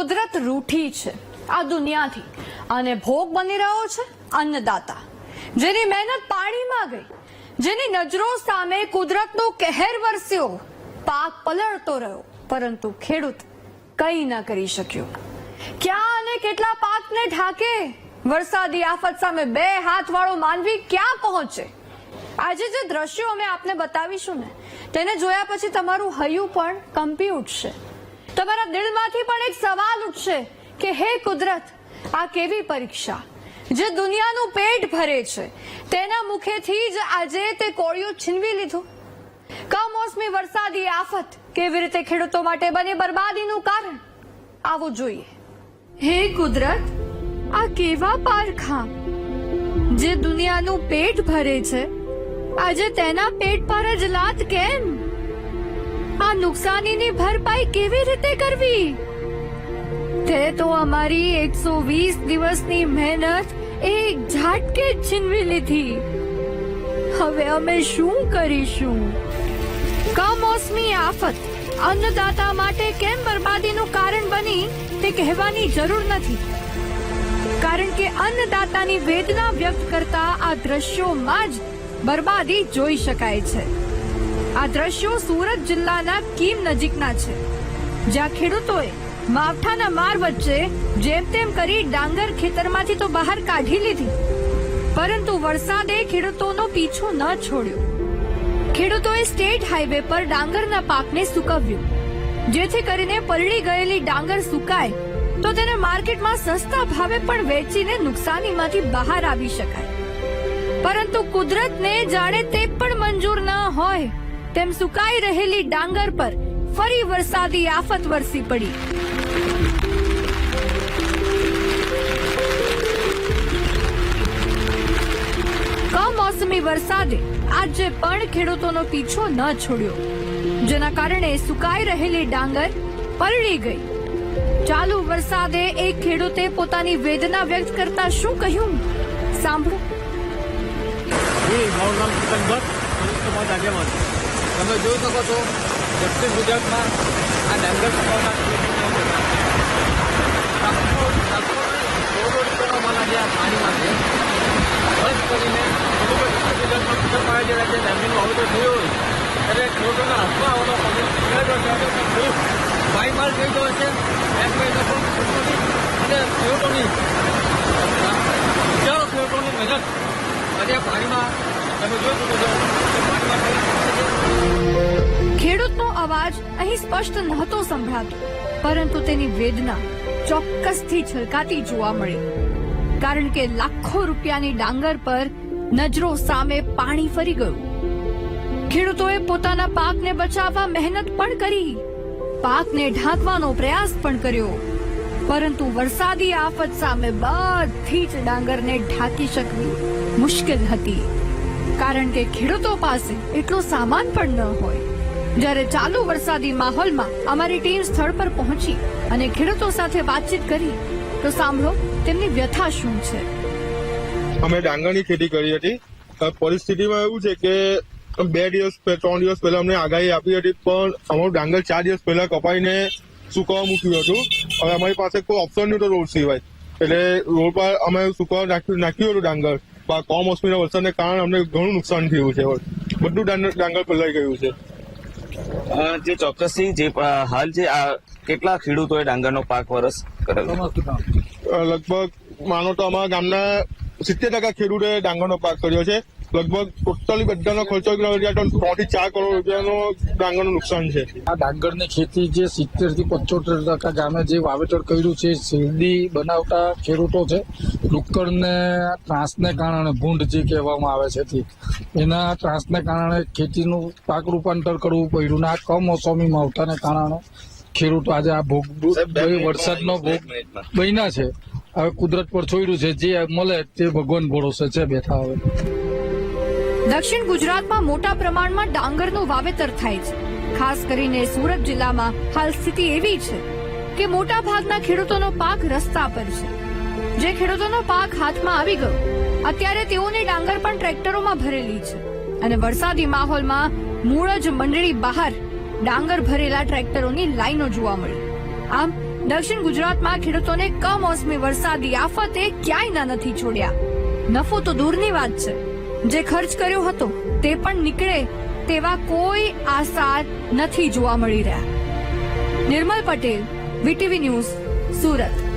કુદરત રૂઠી છે આ દુનિયાથી. અને ભોગ બની રહ્યો છે અન્નદાતા, જેની મહેનત પાણીમાં ગઈ, જેની નજરો સામે કુદરતનો કહેર વરસ્યો, પાક પલળતો રહ્યો, પરંતુ ખેડૂત કંઈ ન કરી શક્યો. ક્યાં અને કેટલા પાકને ઢાકે? વરસાદી આફત સામે બે હાથ વાળો માનવી ક્યાં પહોંચે? આજે જે દ્રશ્યો અમે આપને બતાવીશું ને, તેને જોયા પછી તમારું હૈયું પણ કંપી ઉઠશે. તમારા દિલમાંથી પણ એક સવાલ ઉઠશે કે હે કુદરત, આ કેવી પરીક્ષા? જે દુનિયાનું પેટ ભરે છે, તેના મુખેથી જ આજે તે કોળિયું છીનવી લીધું. કમોસમી વરસાદી આફત કેવી રીતે ખેડૂતો માટે બને બરબાદીનું કારણ? આવું જોઈએ. હે કુદરત, આ કેવા પારખા? જે દુનિયાનું પેટ ભરે છે, આજે તેના પેટ પર જ લાત કેમ? આ નુકસાનીની ભરપાઈ કેવી રીતે કરવી? તે તો અમારી એકસો વીસ દિવસની મહેનત એક ઝાટકે છીનવી લીધી. હવે અમે શું કરીશું? કમોસમી આફત. અન્નદાતા માટે કેમ બરબાદીનું કારણ બની તે કહેવાની જરૂર નથી. કારણ કે અન્નદાતાની વેદના વ્યક્ત કરતા આ દ્રશ્યોમાં જ બરબાદી જોઈ શકાય છે. આ દ્રશ્યો સુરત જિલ્લાના કીમ નજીકના છે. જ્યાં ખેડૂતોએ માવઠાના માર વચ્ચે જેમ તેમ કરી ડાંગર ખેતરમાંથી તો બહાર કાઢી લીધી. પરંતુ વરસાદે ખેડૂતોનો પીછો ન છોડ્યો. ખેડૂતોએ સ્ટેટ હાઈવે પર ડાંગરના પાકને સુકવ્યું. જેથી કરીને પલળી ગયેલી ડાંગર સુકાય તો તેને માર્કેટમાં સસ્તા ભાવે પણ વેચીને નુકસાનીમાંથી બહાર આવી શકાય. પરંતુ કુદરતને જાણે તે પણ મંજૂર ન હોય. તેમ સુકાઈ રહેલી ડાંગર પર ફરી વરસાદી આફત વરસી પડી. કમોસમી વરસાદે આજે પણ ખેડૂતોનો પીછો ન છોડ્યો. જેના કારણે સુકાઈ રહેલી ડાંગર પલળી ગઈ. ચાલુ વરસાદે એક ખેડૂતે પોતાની વેદના વ્યક્ત કરતા શું કહ્યું? સાંભળો. તમે જોઈ શકો છો દક્ષિણ ગુજરાતમાં આ ડાંગર લાખો કરોડો રૂપિયાનો આ પાણીમાં છે ખર્ચ કરીને ગુજરાતમાં પીછા પાડે છે આજે ડાંગરનું હોય ત્યારે ખેડૂતોના હાથમાં આવવાનો ખેડૂતો પાયમાલ થઈ ગયો છે બેંકમાં એ લોકો અને ખેડૂતોની હજારો ખેડૂતોની મહેનત આજે પાણીમાં તમે જોઈ શકો છો. અવાજ અહીં સ્પષ્ટ નહોતો સંભળાતો, પરંતુ તેની વેદના ચોક્કસથી છલકાતી જોવા મળી. કારણ કે લાખો રૂપિયાની ડાંગર પર નજરો સામે પાણી ફરી ગયું. ખેડૂતોએ પોતાના પાકને બચાવવા મહેનત પણ કરી, પાકને ઢાંકવાનો પ્રયાસ પણ કર્યો. પરંતુ વરસાદી આફત સામે બધી જ ડાંગરને ઢાંકી શકવી મુશ્કેલ હતી. કારણ કે ખેડૂતો પાસે એટલો સામાન પણ ન હોય. જ્યારે ચાલુ વરસાદી માહોલમાં અમારી ટીમ સ્થળ પર પહોંચી અને ખેડૂતો સાથે વાતચીત કરી, તો સાંભળો તેમની વ્યથા શું છે. અમે ડાંગરની ખેતી કરી હતી. પરિસ્થિતિમાં એવું છે કે, બે દિવસ ત્રણ દિવસ પહેલા અમને આગાહી આપી હતી, પણ અમારું ડાંગર ચાર દિવસ પહેલા કપાઈને સુકવવા મૂક્યું હતું. હવે અમારી પાસે કોઈ ઓપ્શન નહોતો રોડ સિવાય. એટલે રોડ પર અમે સુકવવા નાખ્યું નાખ્યું હતું ડાંગર. કોમોસમીના વરસાદને કારણે અમને ઘણું નુકસાન થયું છે. બધું ડાંગર પલળી ગયું છે. જે ચોક્કસથી જે હાલ જે આ કેટલા ખેડૂતોએ ડાંગરનો પાક વરસ કરેલો? લગભગ માનો તો અમારા ગામના સિત્તેર ટકા ખેડૂતે ડાંગરનો પાક કર્યો છે. લગભગ ટોટલી બધાનો ખર્ચો કરવા જાય તો ત્રણથી ચાર કરોડ રૂપિયાનો ડાંગરનું નુકસાન છે. આ ડાંગરની ખેતી જે સિત્તેરથી પંચોતેર ટકા ગામે જે વાવેતર કર્યું છે શેરડી બનાવતા ખેડૂતો છે ડુક્કરને ત્રાસને કારણે ભૂંડ જે કહેવામાં આવે છે તે એના ત્રાસને કારણે ખેતીનું પાક રૂપાંતર કરવું પડ્યું ને આ કમોસમી માવઠાને કારણે ખેડૂતો આજે આ ભોગ વરસાદનો ભોગ બન્યા છે. હવે કુદરત પર છોડ્યું છે જે મળે તે ભગવાન ભરોસે છે બેઠા હવે. દક્ષિણ ગુજરાતમાં મોટા પ્રમાણમાં ડાંગરનું વાવેતર થાય છે. ખાસ કરીને સુરત જિલ્લામાં હાલ સ્થિતિ એવી છે કે મોટા ભાગના ખેડૂતોનો પાક રસ્તા પર છે. જે ખેડૂતોનો પાક હાથમાં આવી ગયો, અત્યારે તેઓની ડાંગર પણ ટ્રેક્ટરોમાં ભરેલી છે. અને વરસાદી માહોલમાં મૂળ જ મંડળી બહાર ડાંગર ભરેલા ટ્રેક્ટરોની લાઈનો જોવા મળી. આમ, દક્ષિણ ગુજરાતમાં ખેડૂતોને કમોસમી વરસાદી આફતે ક્યાંય ના નથી છોડ્યા. નફો તો દૂરની વાત છે જે ખર્ચ કર્યો હતો તે પણ નીકળે તેવા કોઈ આસાર નથી જોવા મળી રહ્યા. Nirmal Patel, VTV news, Surat.